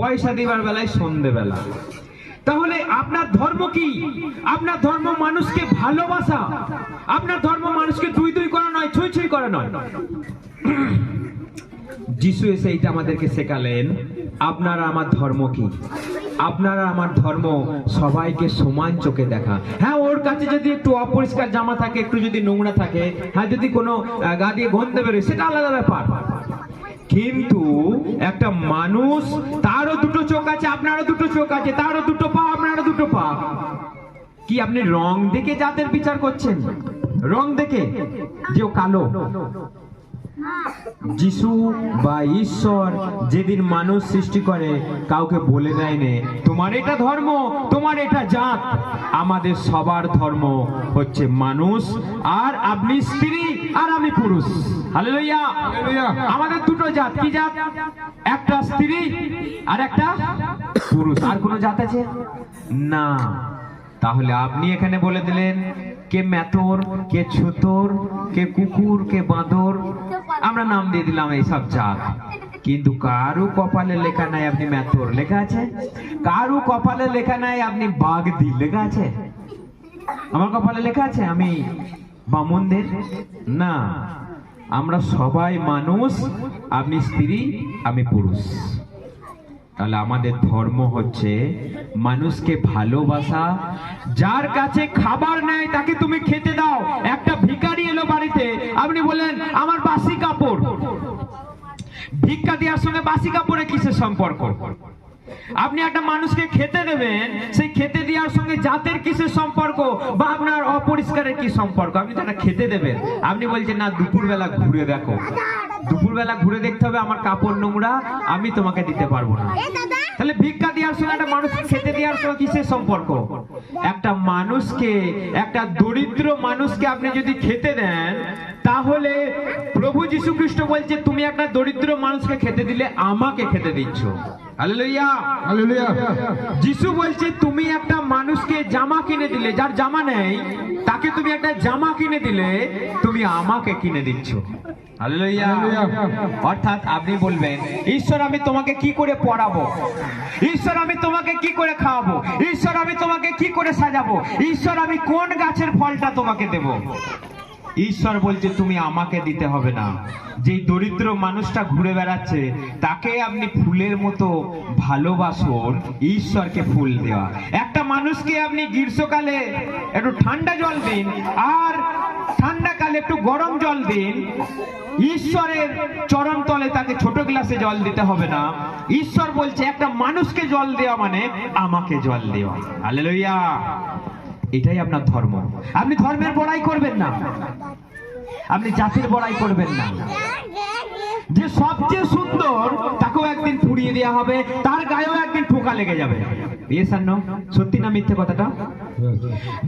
পয়সা দিবার বেলায় সন্ধেবেলা। তাহলে আপনার ধর্ম কি? আপনার ধর্ম মানুষকে ভালোবাসা। আপনার ধর্ম মানুষকে দুই দুই করা নয়, ছুঁই ছুঁই করা নয়। যিশু এসে এইটা আমাদেরকে শেখালেন, আপনারা আমার ধর্ম কি? আপনারা আমার ধর্ম সবাইকে সমান চোখে দেখা। হ্যাঁ ওর কাছে যদি একটু অপরিষ্কার জামা থাকে, একটু যদি নোংরা থাকে হ্যাঁ যদি কোনো গা দিয়ে গন্ধে বেরোয়, সেটা আলাদা ব্যাপার। কিন্তু একটা মানুষ, তারও দুটো চোখ আছে, আপনারও দুটো চোখ আছে, তারও দুটো পা, আপনারও দুটো পা। কি আপনি রং দেখে জাতের বিচার করছেন? রং দেখে? যে কালো। যিশু বা ঈশ্বর যেদিন মানুষ সৃষ্টি করে কাউকে বলে দেয়নি তোমার এটা ধর্ম তোমার এটা জাত। আমাদের সবার ধর্ম হচ্ছে মানুষ আর আপনি স্ত্রী আর আমি পুরুষ। হালেলুয়া। আমাদের দুটো জাত কি জাত? একটা স্ত্রী আর একটা পুরুষ। আর কোনো জাত আছে? না। তাহলে আপনি এখানে বলে দিলেন কে মেতর কে ছুতর, কে কুকুর, কে বাঁদর। আমরা নাম দিয়ে দিলাম এইসব জাত। কিন্তু কারু কপালে লেখা নাই আপনি মেতর লেখা আছে? কারু কপালে লেখা নাই আপনি বাগদি, লেখা আছে? আমার কপালে লেখা আছে, আমি বামনদের? না, আমরা সবাই মানুষ, আপনি স্ত্রী, আমি পুরুষ। তাহলে আমাদের ধর্ম হচ্ছে মানুষকে ভালোবাসা। যার কাছে খাবার নেই, তাকে তুমি খেতে দাও। একটা ভিকারি এলো বাড়িতে, আপনি বললেন, আমার বাসি কাপড়। ভিক্ষা দেওয়ার সঙ্গে বাসি কাপড়ে কিসের সম্পর্ক? আপনি একটা মানুষকে খেতে দেবেন, সেই খেতে দেওয়ার সঙ্গে জাতের কিসের সম্পর্ক বা আপনার অপরিষ্কারের কি সম্পর্ক? আপনি তারা খেতে দেবেন। আপনি বলছেন, না, দুপুরবেলা ঘুরে দেখো। দুপুরবেলা ঘুরে দেখতে হবে আমার কাপড় নোংরা আমি তোমাকে দিতে পারব না। তাহলে ভিক্ষা দেওয়ার সময় একটা মানুষকে খেতে দেওয়ার সময় কিসের সম্পর্ক? একটা মানুষকে একটা দরিদ্র মানুষকে আপনি যদি খেতে দেন তাহলে প্রভু যীশু খ্রিস্ট বলছে তুমি একটা দরিদ্র মানুষকে খেতে দিলে আমাকে খেতে দিচ্ছ। যিশু বলছে তুমি একটা মানুষকে জামা কিনে দিলে যার জামা নেই তাকে তুমি একটা জামা কিনে দিলে তুমি আমাকে কিনে দিচ্ছ। অর্থাৎ আপনি বলবেন ঈশ্বর আমি তোমাকে কি করে পড়াবো? ঈশ্বর আমি তোমাকে কি করে খাওয়াবো? ঈশ্বর আমি তোমাকে কি করে সাজাবো? ঈশ্বর আমি কোন গাছের ফলটা তোমাকে দেব? ঈশ্বর বলছে, তুমি আমাকে দিতে হবে না। যে দরিদ্র মানুষটা ঘুরে বেড়াচ্ছে, তাকে আপনি ফুলের মতো ভালোবাসুন ঈশ্বরকে ফুল দেওয়া। একটা মানুষকে আপনি গ্রীষ্মকালে একটু ঠান্ডা জল দিন, আর ঠান্ডাকালে একটু গরম জল দিন, ঈশ্বরের চরণ তলে তাকে ছোট গ্লাসে জল দিতে হবে না। ঈশ্বর বলছে, একটা মানুষকে জল দেওয়া মানে আমাকে জল দেওয়া। হালেলুয়া! এটাই আপনার ধর্ম। আপনি ধর্মের বড়াই করবেন না। আপনি জাতির বড়াই করবেন না। যে সবচেয়ে সুন্দর, তাকেও একদিন পুড়িয়ে দেওয়া হবে, তার গায়েও একদিন ঠোকা লেগে যাবে। সত্যি না মিথ্যে কথাটা?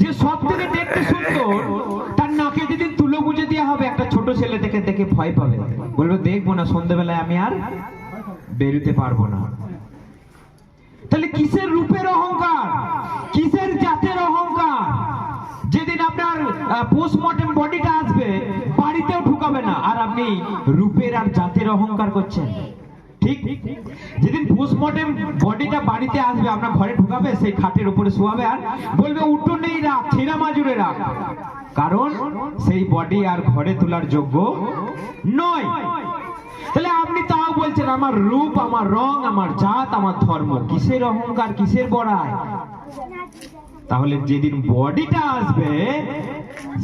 যে সব থেকে দেখতে সুন্দর, তার নাকে যেদিন তুলো গুজে দেওয়া হবে, একটা ছোট ছেলে দেখে দেখে ভয় পাবে। বলবে, দেখব না সন্ধ্যেবেলায় আমি আর বেরোতে পারব না। তাহলে কিসের রূপের অহংকার কিসের জাতের অহংকার যেদিন আপনার পোস্টমর্টেম বডিটা আসবে, বাড়িতেও ঢুকাবে না। আর আপনি রূপের আর জাতের অহংকার করছেন। ঠিক? যেদিন পোস্টমর্টেম বডিটা বাড়িতে আসবে, আপনার ঘরে ঢুকাবে, সেই খাটের উপরে শোয়াবে আর বলবে উঠোনেই রাখ ছেঁড়া মাজুরে কারণ সেই বডি আর ঘরে তোলার যোগ্য নয়। তাহলে আপনি তাও বলছেন, আমার রূপ, আমার রং, আমার জাত, আমার ধর্ম, কিসের অহংকার, কিসের বড়াই? তাহলে যেদিন বডিটা আসবে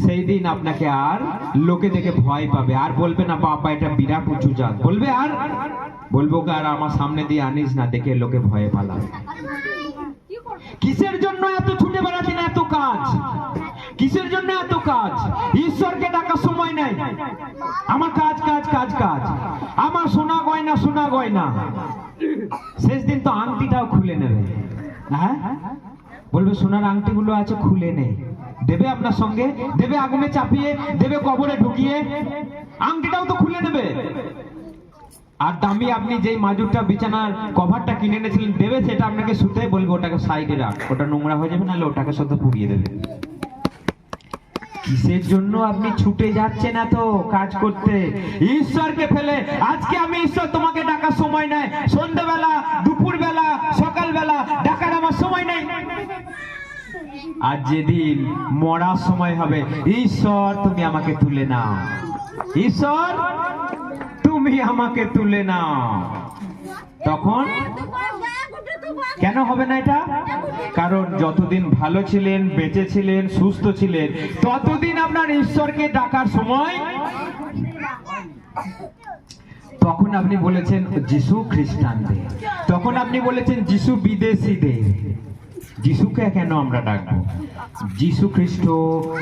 সেই দিন আপনাকে আর লোকে দেখে ভয় পাবে। আর বলবে না, বাবা, এটা বিরাট উঁচু জাত। বলবে আর? বলব আর আমার সামনে দিয়ে আনিস না, দেখে লোকে ভয়ে পালাবে। কিসের জন্য এত ছুটে বেড়াচ্ছেন এত কাজ? কিসের জন্য এত কাজ? ঈশ্বরকে ডাকার সময় নেই। আমার কাজ কাজ কাজ কাজ। আমার সোনা গয়না সোনা গয়না। শেষ দিন তো আংটিটাও খুলে নেবে। হ্যাঁ? বলবে, সোনার আংটিগুলো আছে, খুলে নে। দেবে আপনার সঙ্গে, দেবে আগুনে চাপিয়ে, দেবে কবরে ঢুকিয়ে। আংটিটাও তো খুলে নেবে আর দামি আপনি যেই মাজুরটা, বিছানার কভারটা কিনে এনেছিলেন, দেবে সেটা আপনাকে শুতে বলবে, ওটাকে সাইডে রাখ। ওটা নোংরা হয়ে যাবে, নাহলে ওটাকে শুধু পুড়িয়ে দেবে। কিসের জন্য আপনি ছুটে যাচ্ছেন এত কাজ করতে? ঈশ্বরকে ফেলে, আজকে আমি ঈশ্বর তোমাকে ডাকার সময় নাই। সন্ধ্যাবেলা আর যেদিন মরার সময় হবে, ঈশ্বর, তুমি আমাকে তুলে নাও। ঈশ্বর, তুমি আমাকে তুলে নাও। তখন কেন হবে না এটা? কারণ যতদিন ভালো ছিলেন, বেঁচে ছিলেন, সুস্থ ছিলেন, ততদিন আপনার ঈশ্বরকে ডাকার সময় তখন আপনি বলেছেন, যিশু খ্রিস্টানদের। তখন আপনি বলেছেন, যিশু বিদেশিদের। যিশুকে কেন আমরা ডাকবো? যিশু খ্রিস্ট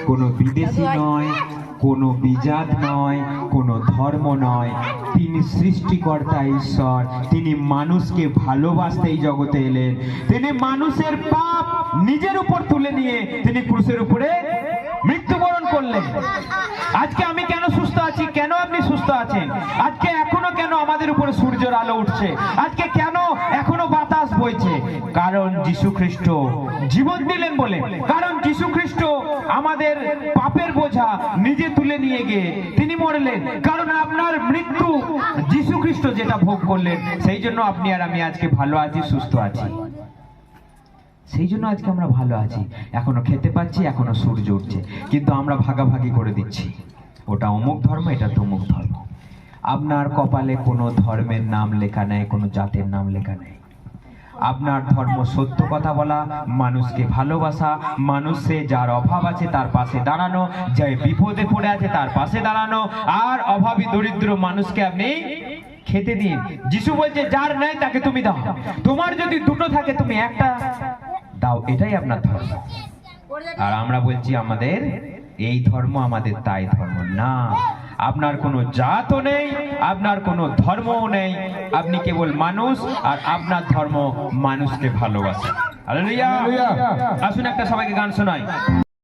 কোনো বিদেশি নয়, কোনো বিজাত নয়, কোনো ধর্ম নয়। তিনি সৃষ্টিকর্তা ঈশ্বর, তিনি মানুষকে ভালোবাসতে এই জগতে এলেন। তিনি মানুষের পাপ নিজের উপর তুলে নিয়ে তিনি ক্রুশের উপরে মৃত্যুবরণ করলেন। আজকে আমি কেন সুস্থ আছি? কেন আপনি সুস্থ আছেন? আজকে এখনও কেন আমাদের উপরে সূর্যের আলো উঠছে? আজকে কেন কারণ যিশু খ্রিস্ট জীবন দিলেন বলে। কারণ যিশু খ্রিস্ট আমাদের পাপের বোঝা নিজে তুলে নিয়ে গিয়ে তিনি মরলেন। কারণ আপনার মৃত্যু যিশু খ্রিস্ট যেটা ভোগ করলেন, সেই জন্য আপনি আর আমি আজকে ভালো আছি, সুস্থ আছি। সেই জন্য আজকে আমরা ভালো আছি। এখনও খেতে পাচ্ছি, এখনও সূর্য উঠছে। কিন্তু আমরা ভাগাভাগি করে দিচ্ছি। ওটা অমুক ধর্ম, এটা তমুক ধর্ম। আপনার কপালে কোনো ধর্মের নাম লেখা নেই, কোনো জাতের নাম লেখা নেই। আপনার ধর্ম সত্য কথা বলা, মানুষকে ভালোবাসা, মানুষে যার অভাব আছে তার পাশে দাঁড়ানো, যে বিপদে পড়ে আছে তার পাশে দাঁড়ানো, আর অভাবী দরিদ্র মানুষকে আপনি খেতে দিন। যিশু বলছে, যার নেই তাকে তুমি দাও। তোমার যদি দুটো থাকে, তুমি একটা দাও। এটাই আপনার ধর্ম। আর আমরা বলছি, আমাদের এই ধর্ম আমাদের তাই ধর্ম না। আপনার কোনো জাতও নেই আপনার কোনো ধর্মও নেই। আপনি কেবল মানুষ আর আপনার ধর্ম মানুষকে ভালোবাসে। আসুন একটা সবাইকে গান শোনাই।